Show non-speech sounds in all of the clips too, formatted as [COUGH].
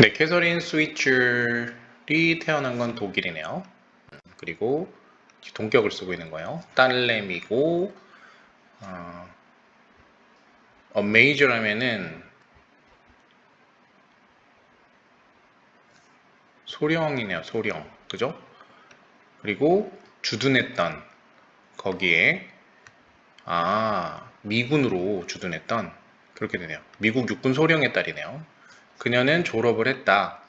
네, 캐서린 스위츠이 태어난 건 독일이네요. 음, 그리고 동격을 쓰고 있는 거예요. 딸내미고 어, a major하면은 소령이네요. 소령. 그죠? 그리고 주둔했던 거기에 아 미군으로 주둔했던 그렇게 되네요. 미국 육군 소령의 딸이네요. 그녀는 졸업을 했다.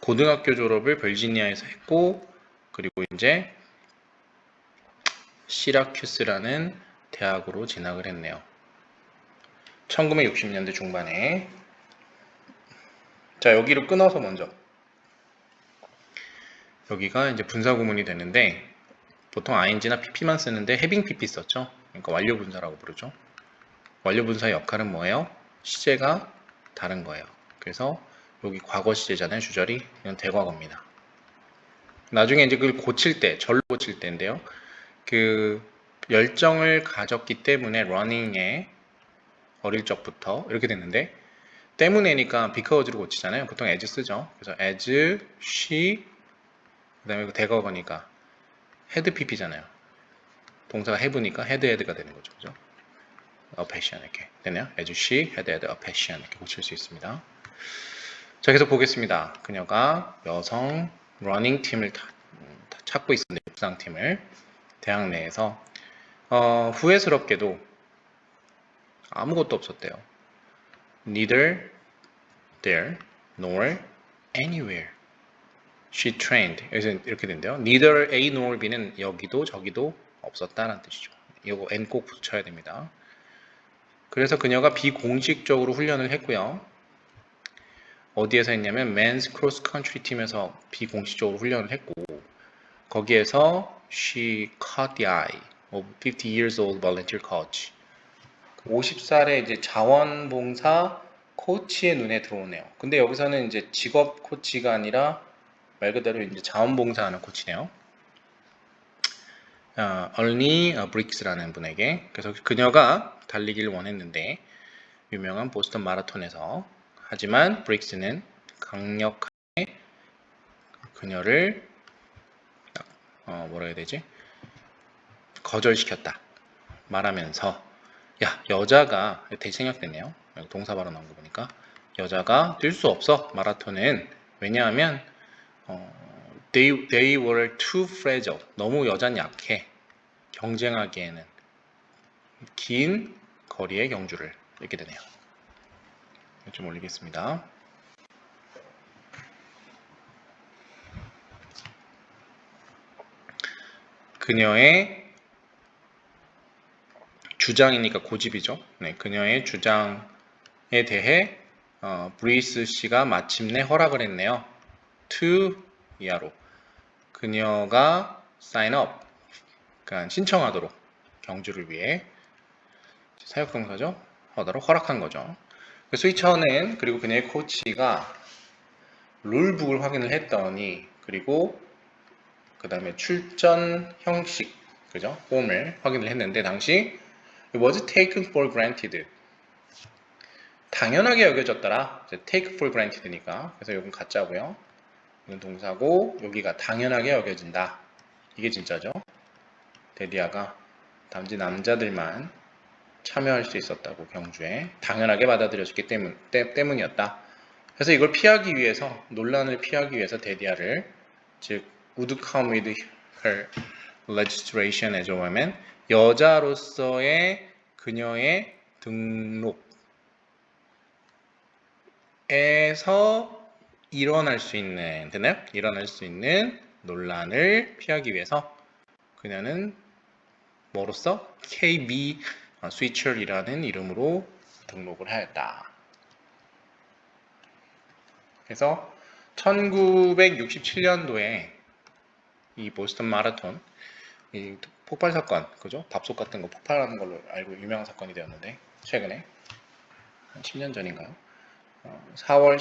고등학교 졸업을 버지니아에서 했고 그리고 이제 시라큐스라는 대학으로 진학을 했네요. 1960년대 중반에 자 여기를 끊어서 먼저 여기가 이제 분사 구문이 되는데 보통 ing나 pp만 쓰는데 having pp 썼죠. 그러니까 완료 분사라고 부르죠. 완료 분사의 역할은 뭐예요? 시제가 다른 거예요. 그래서 여기 과거 시제잖아요. 주절이 이건 대과거입니다. 나중에 이제 그걸 고칠 때, 절로 고칠 때인데요. 그 열정을 가졌기 때문에 러닝에 어릴 적부터 이렇게 됐는데 때문에니까 because로 고치잖아요. 보통 as 쓰죠. 그래서 as, she 그다음에 대과거니까 had pp잖아요. 동사가 have니까 had had가 되는 거죠. 그죠? A passion 이렇게 되네요. as she had had a passion 이렇게 고칠 수 있습니다. 자, 계속 보겠습니다. 그녀가 여성 러닝 팀을 다, 음, 다 찾고 있었는데 육상 팀을 대학 내에서 어, 후회스럽게도 아무것도 없었대요. Neither there nor anywhere. She trained. 그래서 이렇게 된대요. Neither A nor B는 여기도 저기도 없었다는 뜻이죠. 이거 N 꼭 붙여야 됩니다. 그래서 그녀가 비공식적으로 훈련을 했고요. 어디에서 했냐면 Men's Cross Country 팀에서 비공식적으로 훈련을 했고 거기에서 she caught the eye of 50 years old volunteer coach. 50살의 이제 자원봉사 코치의 눈에 들어오네요. 근데 여기서는 이제 직업 코치가 아니라 말 그대로 이제 자원봉사하는 코치네요. 어, 얼니 브릭스라는 분에게 그래서 그녀가 달리기를 원했는데 유명한 보스턴 마라톤에서. 하지만 브릭스는 강력하게 그녀를 어, 뭐라 해야 되지? 거절시켰다 말하면서. 야 여자가 대시 생략됐네요. 동사 바로 나온 거 보니까. 여자가 뛸 수 없어 마라톤은. 왜냐하면 어, they, they were too fragile. 너무 여자는 약해. 경쟁하기에는 긴 거리의 경주를 이렇게 되네요 좀 올리겠습니다 그녀의 주장이니까 고집이죠. 네, 그녀의 주장에 대해 어, 브리스 씨가 마침내 허락을 했네요. to 이하로 그녀가 sign up 그러니까 신청하도록 경주를 위해 사역동사죠. 하도록 허락한 거죠. 그 스위처는 그리고 그녀의 코치가 룰북을 확인을 했더니 그리고 그 다음에 출전 형식 그죠? 폼을 확인을 했는데 당시 was taken for granted 당연하게 여겨졌더라 take for granted니까 그래서 이건 가짜고요 이건 동사고 여기가 당연하게 여겨진다 이게 진짜죠 데디아가 단지 남자들만 참여할 수 있었다고 경주에 당연하게 받아들여졌기 때문, 때, 때문이었다 그래서 이걸 피하기 위해서 논란을 피하기 위해서 데디아를 즉 would come with her registration as a woman 여자로서의 그녀의 등록에서 일어날 수 있는 되나요? 일어날 수 있는 논란을 피하기 위해서 그녀는 뭐로써 KB 스위처이라는 이름으로 등록을 하였다. 그래서 1967년도에 이 보스턴 마라톤 이 폭발 사건 그죠? 밥솥 같은 거 폭발하는 걸로 알고 유명한 사건이 되었는데 최근에 한 10년 전인가요? 어, 4월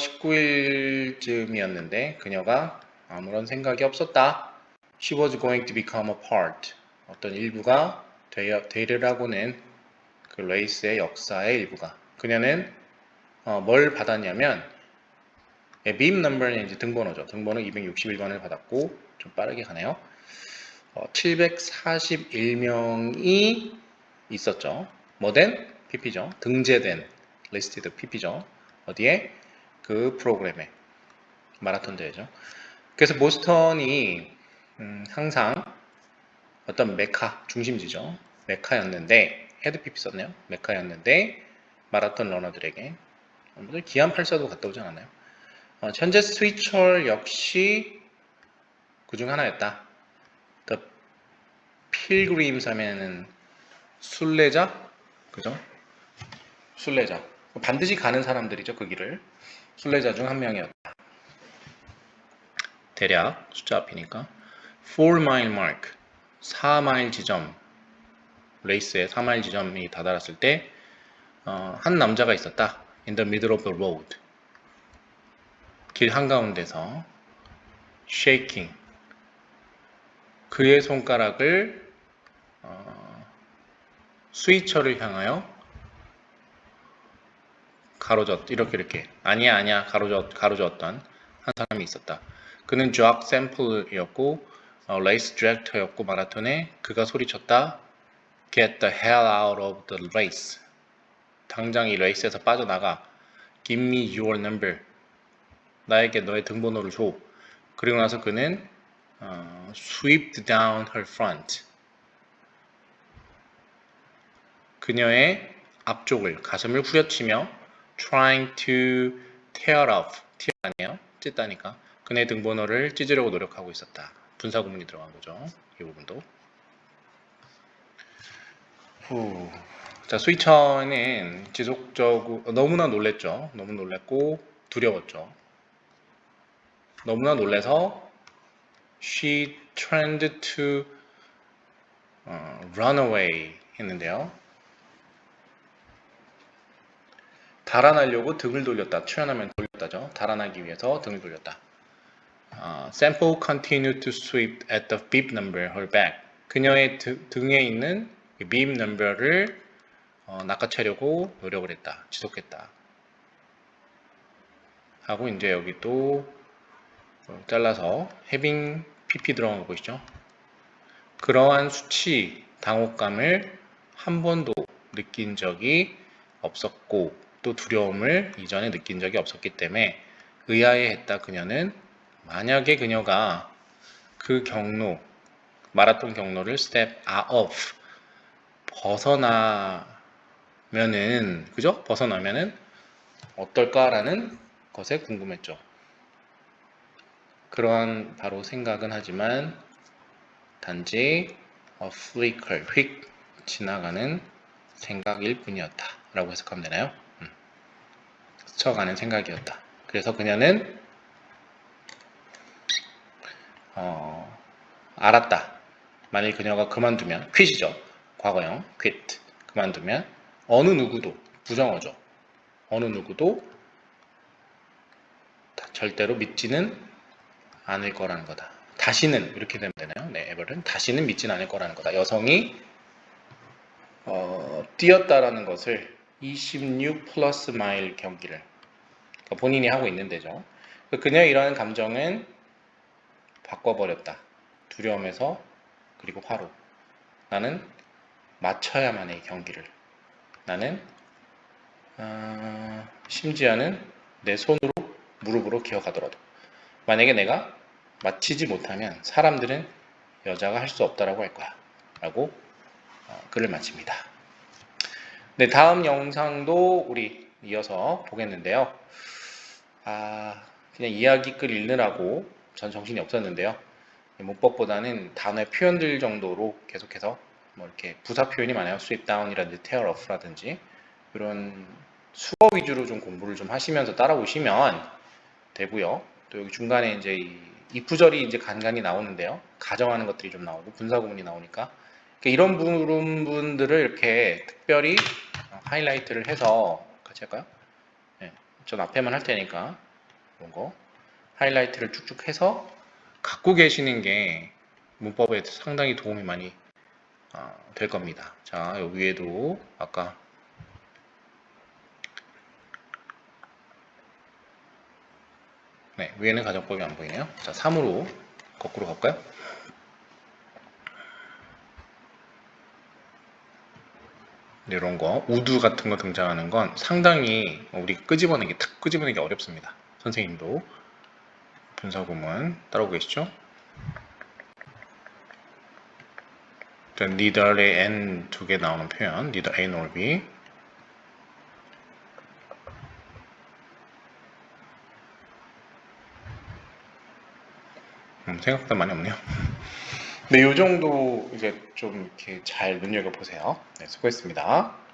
19일쯤이었는데 그녀가 아무런 생각이 없었다. She was going to become a part. 어떤 일부가 되려, 되리라고는 그 레이스의 역사의 일부가. 그녀는 어, 뭘 받았냐면 예, beam number는 이제 등번호죠. 등번호 261번을 받았고 좀 빠르게 가네요. 어, 741명이 있었죠. 뭐된? PP죠. 등재된 listed PP죠. 어디에? 그 프로그램에 마라톤 대회죠. 그래서 보스턴이 음, 항상 어떤 메카 중심지죠. 메카였는데 헤드 PP 썼네요. 메카였는데 마라톤 러너들에게 기안 84도 갔다 오지 않았나요? 어, 현재 스위처 역시 그중 하나였다. The Pilgrims 하면은 순례자, 그죠? 순례자. 반드시 가는 사람들이죠, 그 길을. 순례자 중 한 명이었다. 대략 숫자 앞이니까 4마일 마크 4마일 지점 레이스의 4마일 지점이 다다랐을 때 어, 한 남자가 있었다. In the middle of the road. 길 한가운데서 shaking 그의 손가락을 어, 스위처를 향하여 가로젓 이렇게 이렇게 아니야 아니야 가로젓 가로젓던 한 사람이 있었다. 그는 쫙 샘플이었고 어, 레이스 디렉터였고 마라톤에 그가 소리쳤다. Get the hell out of the race. 당장 이 레이스에서 빠져나가. Give me your number. 나에게 너의 등번호를 줘. 그리고 나서 그는 어, swept down her front. 그녀의 앞쪽을 가슴을 후려치며 trying to tear off. 아니에요? 찢다니까. 그의 등번호를 찢으려고 노력하고 있었다. 분사 구문이 들어간 거죠. 이 부분도. 후. 자, 스위처는 지속적으로 너무나 놀랬죠. 너무 놀랬고 두려웠죠. 너무나 놀래서 she turned to 어, run away 했는데요. 달아나려고 등을 돌렸다. 출연하면 돌렸다죠. 달아나기 위해서 등을 돌렸다. 어, sample continued to sweep at the bib number her back. 그녀의 드, 등에 있는 bib number를 어, 낚아채려고 노력을 했다. 지속했다. 하고 이제 여기 또 어, 잘라서 having pp 들어간 거 보이시죠? 그러한 수치, 당혹감을 한 번도 느낀 적이 없었고 또 두려움을 이전에 느낀 적이 없었기 때문에 의아해했다 그녀는 만약에 그녀가 그 경로 마라톤 경로를 step out of 벗어나면은 그죠? 벗어나면은 어떨까라는 것에 궁금했죠. 그러한 바로 생각은 하지만 단지 a flicker 휙 지나가는 생각일 뿐이었다 라고 해석하면 되나요? 음. 스쳐가는 생각이었다. 그래서 그녀는 어, 알았다. 만일 그녀가 그만두면 quit이죠. 과거형 quit 그만두면 어느 누구도 부정어죠. 어느 누구도 절대로 믿지는 않을 거라는 거다. 다시는 이렇게 되면 되나요? 네, 에버는 다시는 믿지는 않을 거라는 거다. 여성이 어, 뛰었다라는 것을 26 플러스 마일 경기를 그러니까 본인이 하고 있는 데죠. 그녀의 이러한 감정은 바꿔버렸다. 두려움에서 그리고 화로. 나는 맞춰야만 해 경기를. 나는 어, 심지어는 내 손으로 무릎으로 기어가더라도 만약에 내가 마치지 못하면 사람들은 여자가 할 수 없다라고 할 거야. 라고 어, 글을 마칩니다. 네, 다음 영상도 우리 이어서 보겠는데요. 아, 그냥 이야기 글 읽느라고 전 정신이 없었는데요. 문법보다는 단어의 표현들 정도로 계속해서 뭐 이렇게 부사 표현이 많아요. sweep down이라든지 tear off라든지 이런 수어 위주로 좀 공부를 좀 하시면서 따라오시면 되고요. 또 여기 중간에 이제 이 이프절이 이제 간간히 나오는데요. 가정하는 것들이 좀 나오고 분사 구문이 나오니까 이런 부분들을 이렇게 특별히 하이라이트를 해서 같이 할까요? 네, 전 앞에만 할 테니까 이런 거 하이라이트를 쭉쭉 해서 갖고 계시는 게 문법에 상당히 도움이 많이 어, 될 겁니다. 자, 여기 위에도 아까 네, 위에는 가정법이 안 보이네요. 자, 3으로 거꾸로 갈까요? 이런 거, 우드 같은 거 등장하는 건 상당히 우리 끄집어내기, 탁 끄집어내기 어렵습니다. 선생님도. 분사구문 따라오고 계시죠? 자, neither의 n 두 개 나오는 표현, neither a nor b. 음, 생각보다 많이 없네요. [LAUGHS] 네, 요 정도 이제 좀 이렇게 잘 눈여겨 보세요. 네, 수고했습니다.